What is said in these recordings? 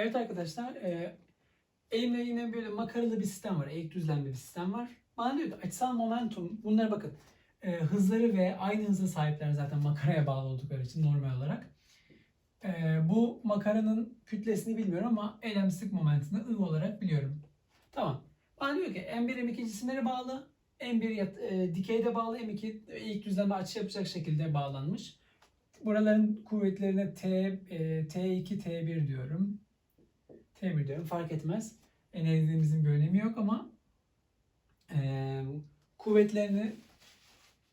Evet arkadaşlar, e, elimde yine böyle makaralı bir sistem var, eğik düzlemli bir sistem var. Bana diyor ki açısal momentum, bunlara bakın. E, hızları ve aynı hıza sahipler zaten makaraya bağlı oldukları için normal olarak. E, bu makaranın kütlesini bilmiyorum ama eylemsizlik momentini I olarak biliyorum. Tamam. Bana diyor ki M1 M2 cisimlere bağlı, M1 yat, e, dikeyde bağlı, M2 eğik düzlemde açı yapacak şekilde bağlanmış. Buraların kuvvetlerine T, e, T2, T1 diyorum. T1 diyorum fark etmez. E, ne dediğimizin bir önemi yok ama e, kuvvetlerini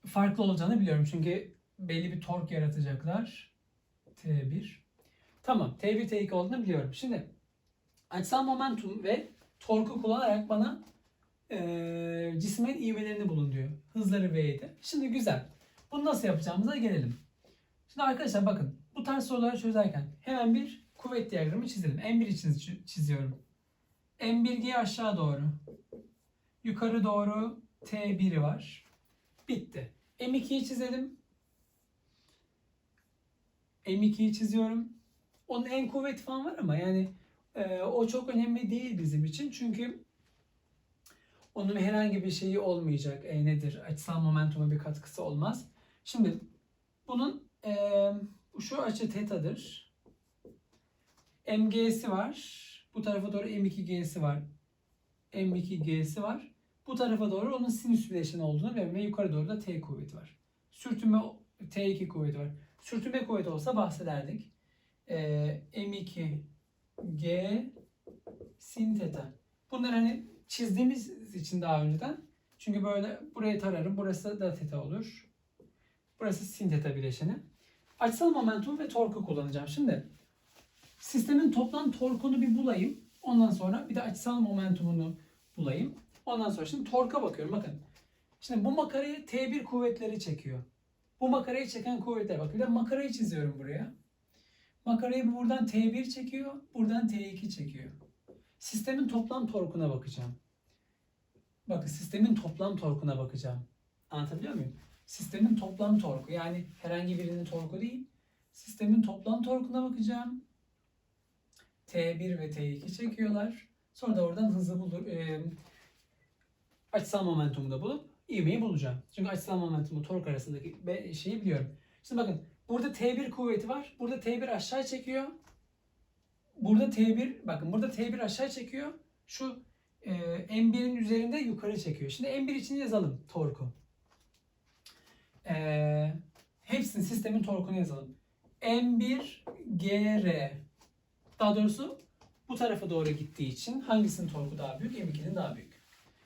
farklı olacağını biliyorum. Çünkü belli bir tork yaratacaklar. T1. Tamam. T1, T2 olduğunu biliyorum. Şimdi açısal momentum ve torku kullanarak bana e, cismin ivmelerini bulun diyor. Hızları V'ydi. Şimdi güzel. Bunu nasıl yapacağımıza gelelim. Şimdi arkadaşlar bakın bu tarz soruları çözerken hemen bir kuvvet diyagramı çizelim. M1 için çi- çiziyorum. M1G aşağı doğru. Yukarı doğru T1'i var. Bitti. M2'yi çizelim. M2'yi çiziyorum. Onun en kuvveti falan var ama yani e, o çok önemli değil bizim için. Çünkü onun herhangi bir şeyi olmayacak. E, nedir? Açısal momentuma bir katkısı olmaz. Şimdi bunun ee, şu açı tetadır. MG'si var. Bu tarafa doğru M2G'si var. M2G'si var. Bu tarafa doğru onun sinüs bileşeni olduğunu ve, yukarı doğru da T kuvveti var. Sürtünme T2 kuvveti var. Sürtünme kuvveti olsa bahsederdik. Ee, M2G sin teta. Bunlar hani çizdiğimiz için daha önceden. Çünkü böyle burayı tararım. Burası da teta olur. Burası sin teta bileşeni. Açısal momentum ve torku kullanacağım. Şimdi sistemin toplam torkunu bir bulayım. Ondan sonra bir de açısal momentumunu bulayım. Ondan sonra şimdi torka bakıyorum. Bakın. Şimdi bu makarayı T1 kuvvetleri çekiyor. Bu makarayı çeken kuvvetler. Bakın bir de makarayı çiziyorum buraya. Makarayı buradan T1 çekiyor. Buradan T2 çekiyor. Sistemin toplam torkuna bakacağım. Bakın sistemin toplam torkuna bakacağım. Anlatabiliyor muyum? sistemin toplam torku yani herhangi birinin torku değil. Sistemin toplam torkuna bakacağım. T1 ve T2 çekiyorlar. Sonra da oradan hızı bulur, e, açısal momentumu da bulup ivmeyi bulacağım. Çünkü açısal momentumu tork arasındaki şeyi biliyorum. Şimdi bakın burada T1 kuvveti var. Burada T1 aşağı çekiyor. Burada T1 bakın burada T1 aşağı çekiyor. Şu e, M1'in üzerinde yukarı çekiyor. Şimdi M1 için yazalım torku. Ee, hepsinin sistemin torkunu yazalım. M1 GR daha doğrusu bu tarafa doğru gittiği için hangisinin torku daha büyük? M2'nin daha büyük.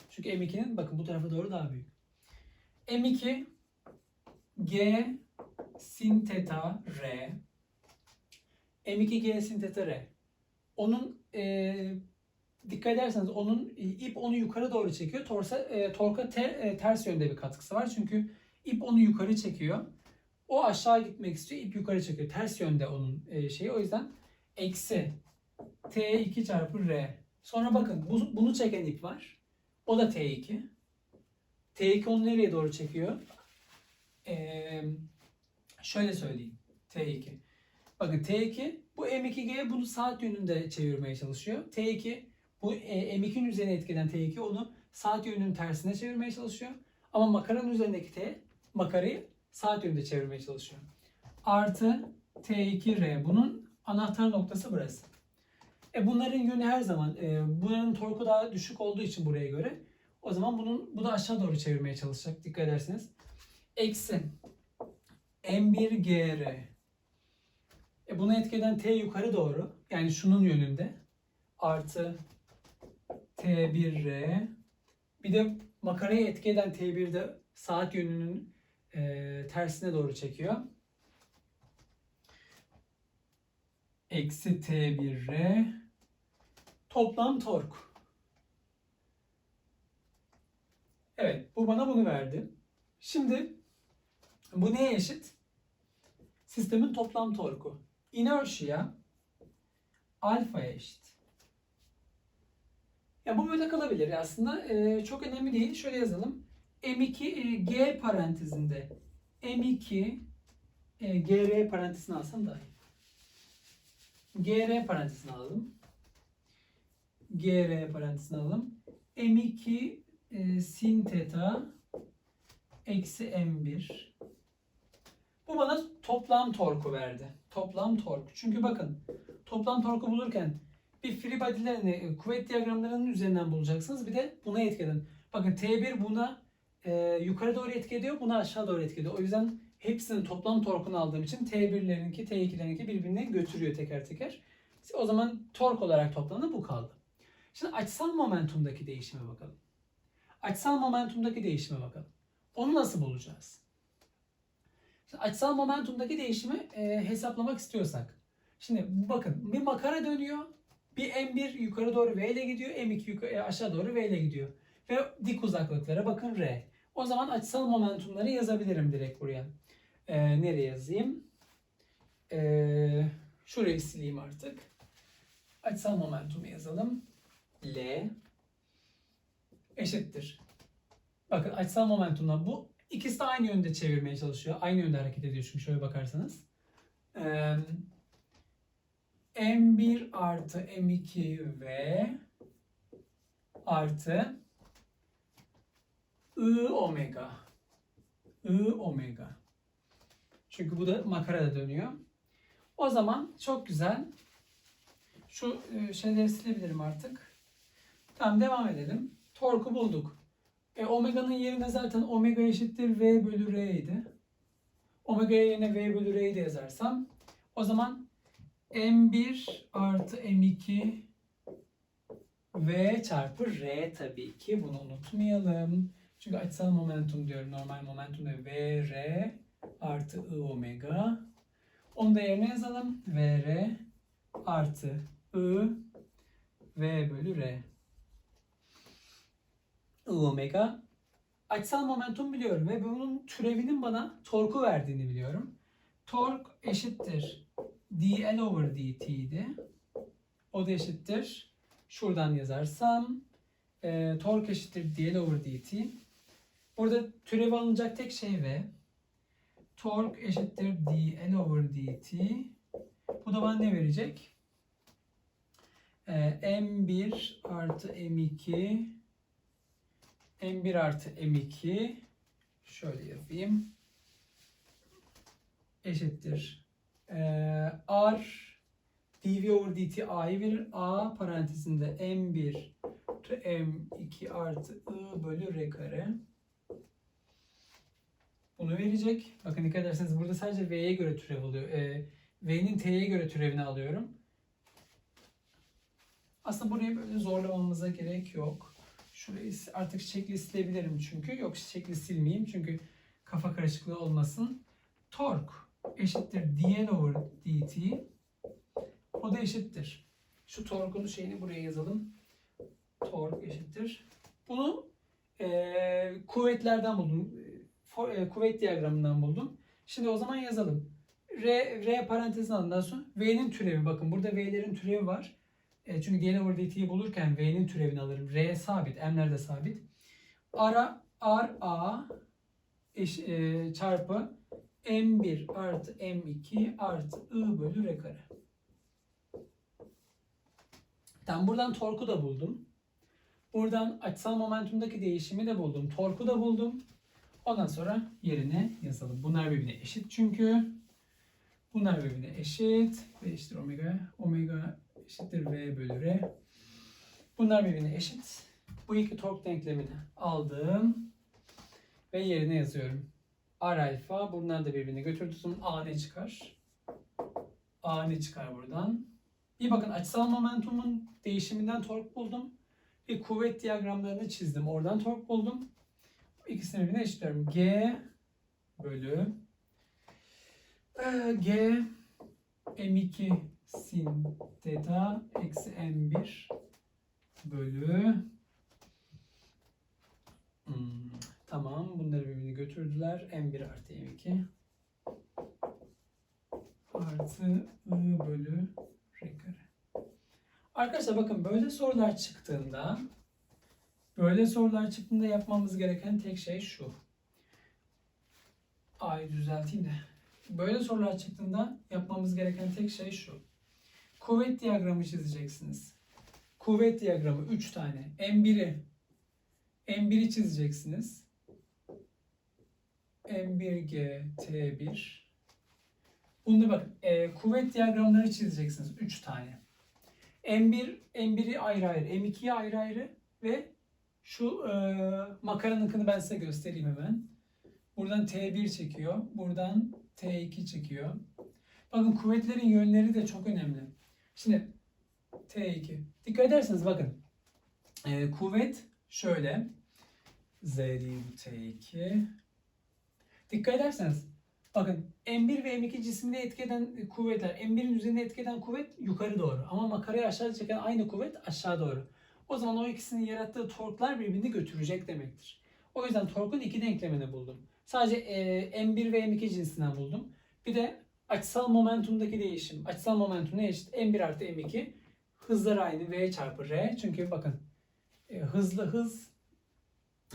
Çünkü M2'nin bakın bu tarafa doğru daha büyük. M2 G sin theta R M2 G sin theta R onun e, dikkat ederseniz onun ip onu yukarı doğru çekiyor. Torsa, e, torka ter, e, ters yönde bir katkısı var. Çünkü İp onu yukarı çekiyor. O aşağı gitmek istiyor. ip yukarı çekiyor. Ters yönde onun e, şeyi. O yüzden eksi T2 çarpı R. Sonra bakın bu, bunu çeken ip var. O da T2. T2 onu nereye doğru çekiyor? Ee, şöyle söyleyeyim. T2. Bakın T2 bu M2G bunu saat yönünde çevirmeye çalışıyor. T2 bu e, M2'nin üzerine etkilen T2 onu saat yönünün tersine çevirmeye çalışıyor. Ama makaranın üzerindeki T makarayı saat yönünde çevirmeye çalışıyor. Artı T2R bunun anahtar noktası burası. E bunların yönü her zaman e, bunların torku daha düşük olduğu için buraya göre o zaman bunun bu da aşağı doğru çevirmeye çalışacak dikkat ederseniz. Eksi M1GR e bunu etkeden T yukarı doğru yani şunun yönünde artı T1R bir de makarayı etki eden T1'de saat yönünün e, tersine doğru çekiyor. Eksi T1R toplam tork. Evet bu bana bunu verdi. Şimdi bu neye eşit? Sistemin toplam torku. Inertia alfaya eşit. Ya bu böyle kalabilir aslında. Ee, çok önemli değil. Şöyle yazalım. M2 e, G parantezinde M2 e, GR parantezine alsam daha iyi. GR parantezine alalım. GR parantezine alalım. M2 e, sin teta eksi M1. Bu bana toplam torku verdi. Toplam tork. Çünkü bakın toplam torku bulurken bir free body'lerini, e, kuvvet diyagramlarının üzerinden bulacaksınız. Bir de buna etki edin. Bakın T1 buna e, yukarı doğru etki ediyor, buna aşağı doğru etki ediyor. O yüzden hepsinin toplam torkunu aldığım için T1'lerinki, T2'lerinki birbirine götürüyor teker teker. O zaman tork olarak toplamda bu kaldı. Şimdi açısal momentumdaki değişime bakalım. Açısal momentumdaki değişime bakalım. Onu nasıl bulacağız? Şimdi açısal momentumdaki değişimi e, hesaplamak istiyorsak. Şimdi bakın bir makara dönüyor. Bir M1 yukarı doğru V ile gidiyor. M2 yukarı, e, aşağı doğru V ile gidiyor. Ve dik uzaklıklara bakın R. O zaman açısal momentumları yazabilirim direkt buraya. E, nereye yazayım? E, şurayı sileyim artık. Açısal momentumu yazalım. L eşittir. Bakın açısal momentumdan bu ikisi de aynı yönde çevirmeye çalışıyor. Aynı yönde hareket ediyor çünkü şöyle bakarsanız. Ee, M1 artı M2 V artı I omega. I omega. Çünkü bu da makarada dönüyor. O zaman çok güzel. Şu e, şeyleri silebilirim artık. Tamam devam edelim. Torku bulduk. E, omega'nın yerine zaten omega eşittir V bölü R idi. Omega yerine V bölü R'yi de yazarsam o zaman M1 artı M2 V çarpı R tabii ki. Bunu unutmayalım. Çünkü açısal momentum diyorum. Normal momentum da V R artı I omega. Onu da yerine yazalım. V R artı I V bölü R. I omega. Açısal momentum biliyorum ve bunun türevinin bana torku verdiğini biliyorum. Tork eşittir dl over dt idi. O da eşittir. Şuradan yazarsam e, tork eşittir dl over dt. Burada türev alınacak tek şey v. Tork eşittir dl over dt. Bu da bana ne verecek? E, m1 artı m2 m1 artı m2 şöyle yazayım eşittir ee, r dv over dt a'yı verir. a parantezinde m1 to m2 artı i bölü r kare bunu verecek. Bakın dikkat ederseniz burada sadece v'ye göre türev alıyor. Ee, v'nin t'ye göre türevini alıyorum. Aslında burayı böyle zorlamamıza gerek yok. Şurayı artık şekli silebilirim çünkü. Yok şekli silmeyeyim çünkü kafa karışıklığı olmasın. Tork eşittir dl over dt. O da eşittir. Şu torkun şeyini buraya yazalım. Tork eşittir. Bunu e, kuvvetlerden buldum. For, e, kuvvet diyagramından buldum. Şimdi o zaman yazalım. R, R parantezin alından sonra V'nin türevi. Bakın burada V'lerin türevi var. E, çünkü dl over dt'yi bulurken V'nin türevini alırım. R sabit. M'ler de sabit. Ara R A eş, e, çarpı M1 artı M2 artı I bölü R kare. Tamam buradan torku da buldum. Buradan açısal momentumdaki değişimi de buldum. Torku da buldum. Ondan sonra yerine yazalım. Bunlar birbirine eşit çünkü. Bunlar birbirine eşit. V eşittir omega. Omega eşittir V bölü R. Bunlar birbirine eşit. Bu iki tork denklemini aldım. Ve yerine yazıyorum. R alfa. Bunlar da birbirini götürdüm. A ne çıkar? A ne çıkar buradan? Bir bakın açısal momentumun değişiminden tork buldum. Bir kuvvet diyagramlarını çizdim. Oradan tork buldum. İkisini birbirine eşitliyorum. G bölü e, G M2 sin theta eksi M1 bölü hmm, tamam bunları birbirini götürdüler. M1 artı M2 artı I bölü R kare. Arkadaşlar bakın böyle sorular çıktığında böyle sorular çıktığında yapmamız gereken tek şey şu. A'yı düzelteyim de. Böyle sorular çıktığında yapmamız gereken tek şey şu. Kuvvet diyagramı çizeceksiniz. kuvvet diyagramı 3 tane. M1'i M1'i çizeceksiniz. M1G T1 Bunda bakın e, kuvvet diyagramları çizeceksiniz 3 tane. M1 M1'i ayrı ayrı, M2'yi ayrı ayrı ve şu e, makaranınkını ben size göstereyim hemen. Buradan T1 çekiyor. Buradan T2 çekiyor. Bakın kuvvetlerin yönleri de çok önemli. Şimdi T2. Dikkat ederseniz bakın. E, kuvvet şöyle. Z diyeyim T2. Dikkat ederseniz bakın M1 ve M2 cisimde etki eden kuvvetler. M1'in üzerinde etki eden kuvvet yukarı doğru. Ama makarayı aşağı çeken aynı kuvvet aşağı doğru. O zaman o ikisinin yarattığı torklar birbirini götürecek demektir. O yüzden torkun iki denklemini buldum. Sadece e, M1 ve M2 cinsinden buldum. Bir de açısal momentumdaki değişim. Açısal momentum ne eşit? M1 artı M2 hızlar aynı V çarpı R. Çünkü bakın e, hızlı hız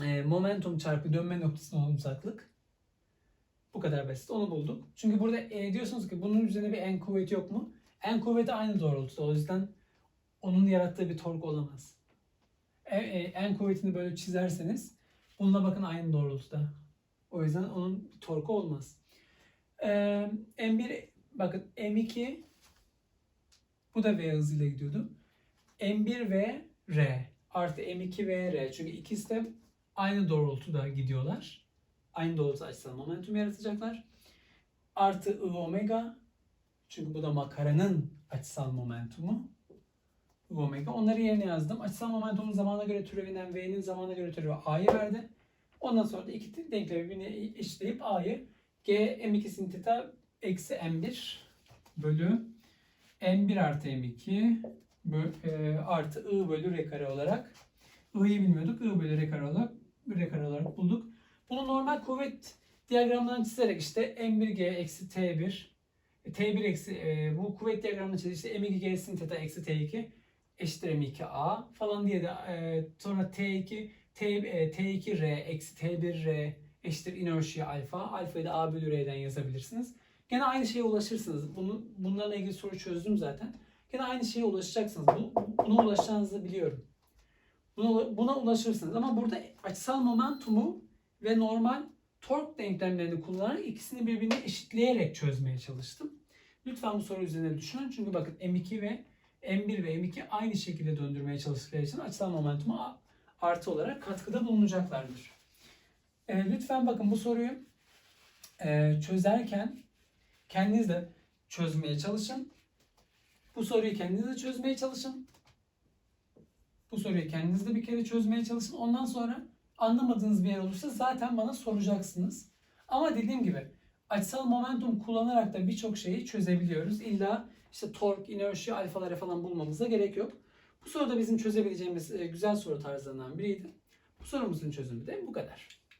e, momentum çarpı dönme noktasına uzaklık. Bu kadar basit. Onu bulduk. Çünkü burada e, diyorsunuz ki bunun üzerine bir en kuvveti yok mu? En kuvveti aynı doğrultuda. O yüzden onun yarattığı bir tork olamaz. E, e, en kuvvetini böyle çizerseniz bununla bakın aynı doğrultuda. O yüzden onun bir torku olmaz. E, M1 bakın M2 bu da V hızıyla gidiyordu. M1 ve R artı M2 ve R. Çünkü ikisi de aynı doğrultuda gidiyorlar. Aynı doğrultuda açısal momentum yaratacaklar. Artı I omega. Çünkü bu da makaranın açısal momentumu. I omega. Onları yerine yazdım. Açısal momentumun zamana göre türevinden V'nin zamana göre türevi A'yı verdi. Ondan sonra da iki denklemi birbirine eşitleyip A'yı G M2 sin theta eksi M1 bölü M1 artı M2 bö- e, artı I bölü R kare olarak I'yi bilmiyorduk. I bölü R kare olarak R kare olarak bulduk. Bunu normal kuvvet diyagramından çizerek işte M1G eksi T1 e, T1 eksi e, bu kuvvet diyagramını çizerek işte M2G sin theta eksi T2 eşittir M2A falan diye de e, sonra T2 T, e, T2R eksi T1R eşittir inertia alfa. Alfayı da A bölü R'den yazabilirsiniz. Gene aynı şeye ulaşırsınız. Bunu, bunlarla ilgili soru çözdüm zaten. Gene aynı şeye ulaşacaksınız. Bu, buna ulaşacağınızı biliyorum. Buna, buna ulaşırsınız. Ama burada açısal momentumu ve normal tork denklemlerini kullanarak ikisini birbirine eşitleyerek çözmeye çalıştım. Lütfen bu soru üzerine düşünün. Çünkü bakın M2 ve M1 ve M2 aynı şekilde döndürmeye çalıştıkları için açısal momentuma artı olarak katkıda bulunacaklardır. E, lütfen bakın bu soruyu e, çözerken kendiniz de çözmeye çalışın. Bu soruyu kendiniz de çözmeye çalışın. Bu soruyu kendiniz de bir kere çözmeye çalışın. Ondan sonra anlamadığınız bir yer olursa zaten bana soracaksınız. Ama dediğim gibi açısal momentum kullanarak da birçok şeyi çözebiliyoruz. İlla işte tork, inertia, alfaları falan bulmamıza gerek yok. Bu soru da bizim çözebileceğimiz e, güzel soru tarzlarından biriydi. Bu sorumuzun çözümü de bu kadar.